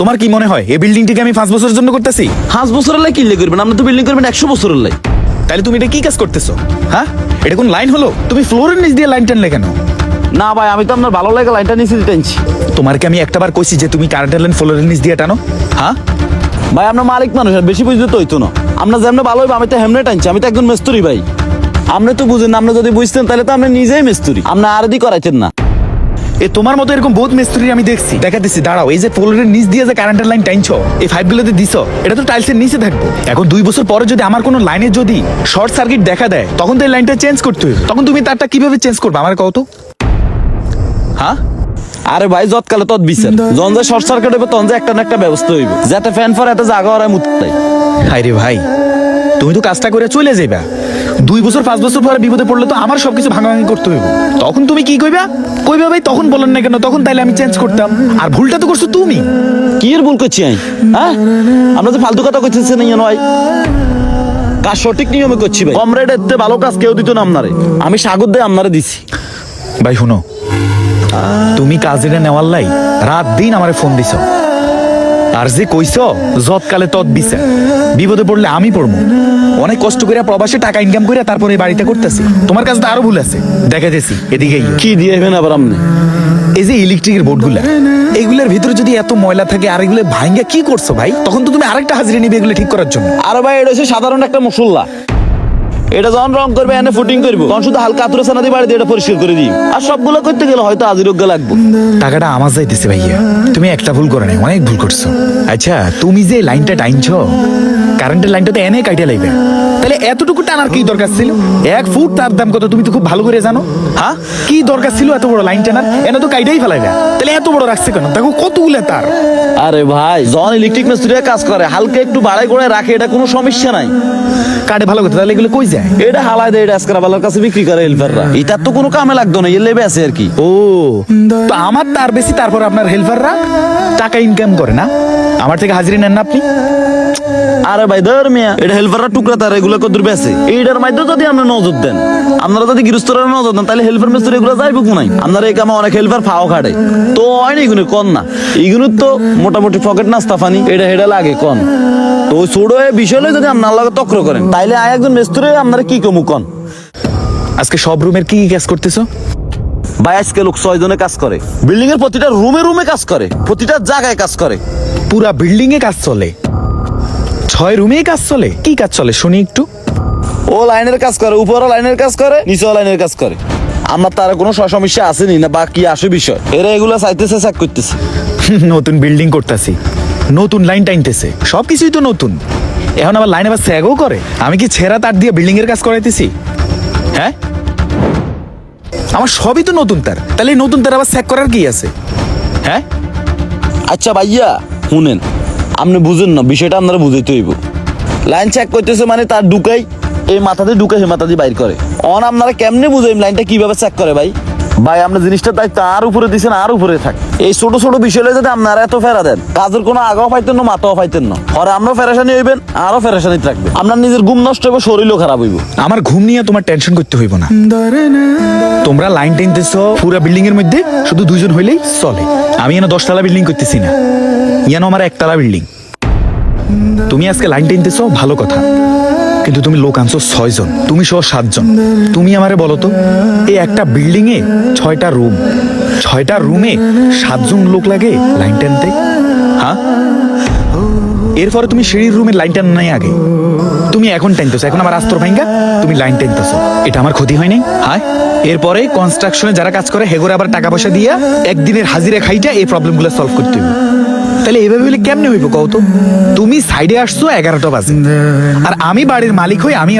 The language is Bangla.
তোমার কি মনে হয় এই বিল্ডিংটিকে আমি পাঁচ বছরের জন্য করতেছি? পাঁচ বছরের লাই কিনলে করবেন? আপনি তো বিল্ডিং করবেন একশো বছরের লাই। তাহলে তুমি এটা কি কাজ করতেছো? হ্যাঁ? এটা কোন লাইন হলো? তুমি ফ্লোরের নিচ দিয়ে লাইন টানলে কেন? না ভাই আমি তো আপনার ভালো লাগে লাইনটা নিচে টানছি। তোমারকে আমি একটাবার কইছি যে তুমি কারেন্টের লাইন ফ্লোরের নিচ দিয়ে টানো? হ্যাঁ? ভাই আপনার মালিক মানুষ আর বেশি বুঝতে তো হইতো না। আপনার যেমন ভালো হইবে আমি তো হেমনে টানছি আমি তো একজন মেস্তুরি ভাই। আপনি তো বুঝেন আপনি যদি বুঝতেন তাহলে তো আপনি নিজেই মেস্তুরি। আপনি আর দি করাইতেন না। এ তোমার মতো এরকম বহুত মিস্ত্রি আমি দেখছি। দেখাতেছি দাঁড়াও এই যে ফ্লোরের নিচ দিয়ে যে কারেন্টের লাইন টাইনছো এই পাইপ গুলোতে দিছো এটা তো টাইলসের নিচে থাকব। এখন দুই বছর পরে যদি আমার কোনো লাইনে যদি শর্ট সার্কিট দেখা দেয় তখন তো এই লাইনটা চেঞ্জ করতে হবে তখন তুমি তারটা কীভাবে চেঞ্জ করবে আমার কত হ্যাঁ? আরে ভাই যৎকালে তৎ বিচার। যখন যে শর্ট সার্কিট হইবে তখন যে একটা না একটা ব্যবস্থা হইব। যাতে ফ্যান ফর এত জায়গা ওরা মুত্তাই হাই রে ভাই তুমি তো কাজটা করে চলে যাইবা। দুই বছর পাঁচ বছর পরে বিপদে পড়লে তো আমার সবকিছু ভাঙাভাঙি করতে হইব। তখন তুমি কি কইবা? কইবা ভাই তখন বলেন না কেন? তখন তাইলে আমি চেঞ্জ করতাম। আর ভুলটা তো করছ তুমি। কি এর ভুল করছি আমি? হ্যাঁ? আমরা তো ফালতু কথা কইতেছি না ভাই কাজ সঠিক নিয়মে করছি ভাই? কমরেড এতে ভালো কাজ কেউ দিত না আপনারে। আমি সাগর দিয়ে আপনারে দিছি। ভাই শুনো। তুমি কাজেরে নেওয়ার লাই রাত দিন আমারে ফোন দিছ। আর যে কইছ যৎকালে তৎ বিচার বিপদে পড়লে আমি পড়ব অনেক কষ্ট করে প্রবাসে টাকা ইনকাম করে তারপরে এই বাড়িটা করতেছি। তোমার কাছে তো আরও ভুল আছে। দেখাইতেছি এদিকেই কি দিয়ে আবার আপনি? এই যে ইলেকট্রিকের বোর্ডগুলা এগুলোর ভিতরে যদি এত ময়লা থাকে আর এগুলো ভাঙ্গা কি করছ ভাই? তখন তো তুমি আরেকটা হাজিরা নিবে এগুলো ঠিক করার জন্য। আরে ভাই এটা হচ্ছে সাধারণ একটা মশলা। এটা যখন রং করবে এনে ফুটিং করব। তখন শুধু হালকা আতুরে সানা দিয়ে বাড়ি দিয়ে এটা পরিষ্কার করে দিই। আর সবগুলো করতে গেলে হয়তো আজিরোগ্য লাগবে। টাকাটা আমার যাইতেছে ভাইয়া। তুমি একটা ভুল করে নাই অনেক ভুল করছ। আচ্ছা তুমি যে লাইনটা টাইনছো কারেন্টের লাইনটা তো এনে কাইটে লাইবে। তাহলে এতটুকু টানার কি দরকার ছিল? এক ফুট তার দাম কত তুমি তো খুব ভালো করে জানো। হ্যাঁ? কি দরকার ছিল এত বড় লাইন টানার? এনে তো কাইটাই ফেলাইবে। তাহলে এত বড় রাখছে কেন? দেখো কতগুলো তার। আরে ভাই যখন ইলেকট্রিক মিস্ত্রিরা কাজ করে হালকা একটু বাড়াই করে রাখে এটা কোনো সমস্যা নাই। কাটে ভালো করতে তাহলে এগুলো কই যায়? এটা হালাই দেয় এটা আজকাল কাছে বিক্রি করে হেলপাররা এটার তো কোনো কামে লাগতো না এর লেবে আছে আর কি। ও। তো আমার তার বেশি তারপর আপনার হেল্পাররা টাকা ইনকাম করে না? আমার থেকে হাজিরি নেন না আপনি? আরে ভাই ধর মিয়া। এটা হেল্পাররা টুকরা তার এগুলো কদূর বেছে এইটার মাধ্যমে যদি আপনি নজর দেন আপনারা যদি গৃহস্থরা নজর দেন তাহলে হেল্পার মিস্ত্রি এগুলো যাইব কোনাই আপনারা এই কামে অনেক হেল্পার ফাও খাটে। তো হয়নি এগুলো কন না। এইগুলো তো মোটামুটি পকেট নাস্তা ফানি। এটা হেডা লাগে কন। তো ওই ছোট বিষয় যদি আপনার লগে তক্র করেন তাইলে আয় একজন মিস্ত্রি আপনারা কি কমু কন? আজকে সব রুমের কি কি কাজ করতেছো? ভাই আজকে লোক ছয় জনে কাজ করে। বিল্ডিং এর প্রতিটা রুমে রুমে কাজ করে। প্রতিটা জায়গায় কাজ করে। পুরা বিল্ডিং এ কাজ চলে। ছয় রুমে কাজ চলে। কি কাজ চলে? শুনি একটু। ও লাইনের কাজ করে উপরও লাইনের কাজ করে নিচেও লাইনের কাজ করে। আমার তার কোনো সমস্যা আসেনি না বা কি আসে বিষয়। এরা এগুলো চাইতেছে চেক করতেছে। নতুন বিল্ডিং করতেছি। নতুন লাইন টাইনতেছে সব কিছুই তো নতুন। এখন আবার লাইন আবার স্যাগও করে। আমি কি ছেঁড়া তার দিয়ে বিল্ডিং এর কাজ করাইতেছি? হ্যাঁ? আমার সবই তো নতুন তার। তাহলে নতুন তার আবার স্যাগ করার কি আছে? হ্যাঁ? আচ্ছা ভাইয়া শুনেন। আপনি বুঝেন না, বিষয়টা আপনারা বুঝাইতে হইব। লাইন চেক করতেছে মানে তার ঢুকাই, এই মাথাতে ঢুকে মাথা দিয়ে বাইর করে। অন, আপনারা কেমনে বুঝেন লাইনটা কীভাবে চেক করে ভাই? ভাই আপনার জিনিসটা দায়িত্ব আর উপরে দিচ্ছেন আর উপরে থাক। এই ছোট ছোট বিষয়ে যদি আপনারা এত ফেরা দেন, কাজের কোনো আগাও পাইতেন না, মাথাও পাইতেন না। পরে আমরা ফেরাসানি হইবেন আরও ফেরাসানি থাকবে আপনার নিজের ঘুম নষ্ট হবে শরীরও খারাপ হইব। আমার ঘুম নিয়ে তোমার টেনশন করতে হইব না। তোমরা লাইন টাইনতেছ পুরো বিল্ডিং এর মধ্যে শুধু দুইজন হইলেই চলে। আমি এনে দশতলা বিল্ডিং করতেছি না। ইয়ানো আমার একতলা বিল্ডিং। তুমি আজকে লাইন টাইনতেছ ভালো কথা। কিন্তু তুমি লোক আনছো ছয়জন, তুমি সহ সাতজন। তুমি আমারে বলো তো, এই একটা বিল্ডিং এ ছয়টা রুম, ছয়টা রুমে সাতজন লোক লাগে লাইন টানতে? হ্যাঁ? এরপরে তুমি সিঁড়ির রুমের লাইন টান নাই আগে। তুমি এখন টানতেছো, এখন আমার আস্তর ভাঙ্গা, তুমি লাইন টানতেছো। এটা আমার ক্ষতি হয় নাই হায়! এরপরে কনস্ট্রাকশনে যারা কাজ করে, হেগোরে আবার টাকা পয়সা দিয়া একদিনের হাজিরা খাইটা এই প্রবলেমগুলো সলভ করতে হবে। তাহলে এইভাবে হলে কেমনে হইব কও তুমি সাইডে আসছো, এগারোটা বাজে। আর আমি বাড়ির মালিক হই আমি